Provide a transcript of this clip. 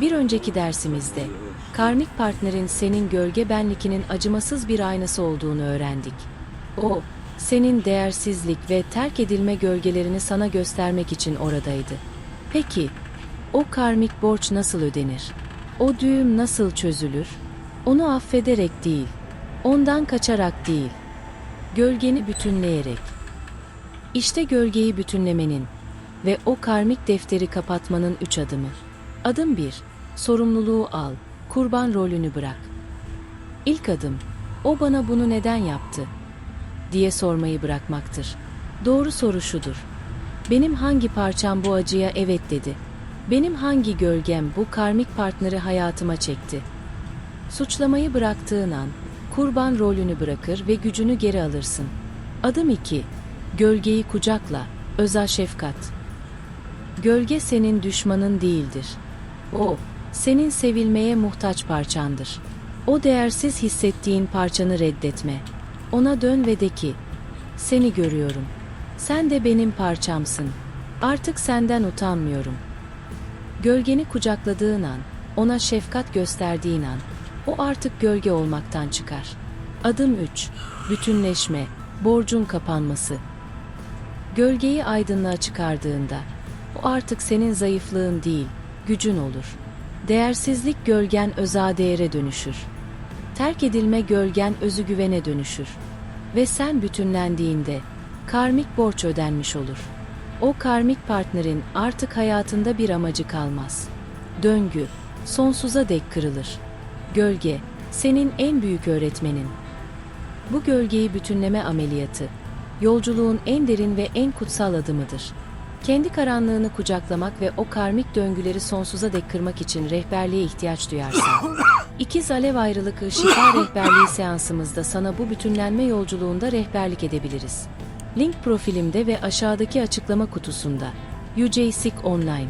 Bir önceki dersimizde, karmik partnerin senin gölge benlikinin acımasız bir aynası olduğunu öğrendik. O, senin değersizlik ve terk edilme gölgelerini sana göstermek için oradaydı. Peki, o karmik borç nasıl ödenir? O düğüm nasıl çözülür? Onu affederek değil, ondan kaçarak değil, gölgeni bütünleyerek. İşte gölgeyi bütünlemenin ve o karmik defteri kapatmanın üç adımı. Adım 1. Sorumluluğu al, kurban rolünü bırak. İlk adım, o bana bunu neden yaptı? diye sormayı bırakmaktır. Doğru soru şudur. Benim hangi parçam bu acıya evet dedi? Benim hangi gölgem bu karmik partneri hayatıma çekti? Suçlamayı bıraktığın an, kurban rolünü bırakır ve gücünü geri alırsın. Adım 2. Gölgeyi kucakla, özel şefkat. Gölge senin düşmanın değildir. O, senin sevilmeye muhtaç parçandır. O değersiz hissettiğin parçanı reddetme. Ona dön ve de ki, seni görüyorum. Sen de benim parçamsın. Artık senden utanmıyorum. Gölgeni kucakladığın an, ona şefkat gösterdiğin an, o artık gölge olmaktan çıkar. Adım 3. Bütünleşme, borcun kapanması. Gölgeyi aydınlığa çıkardığında, o artık senin zayıflığın değil, gücün olur. Değersizlik gölgen öza değere dönüşür. Terk edilme gölgen özü güvene dönüşür. Ve sen bütünlendiğinde, karmik borç ödenmiş olur. O karmik partnerin artık hayatında bir amacı kalmaz. Döngü, sonsuza dek kırılır. Gölge, senin en büyük öğretmenin. Bu gölgeyi bütünleme ameliyatı, yolculuğun en derin ve en kutsal adımıdır. Kendi karanlığını kucaklamak ve o karmik döngüleri sonsuza dek kırmak için rehberliğe ihtiyaç duyarsan. İkiz Alev Ayrılık Şifa Rehberliği seansımızda sana bu bütünlenme yolculuğunda rehberlik edebiliriz. Link profilimde ve aşağıdaki açıklama kutusunda. UJSIC Online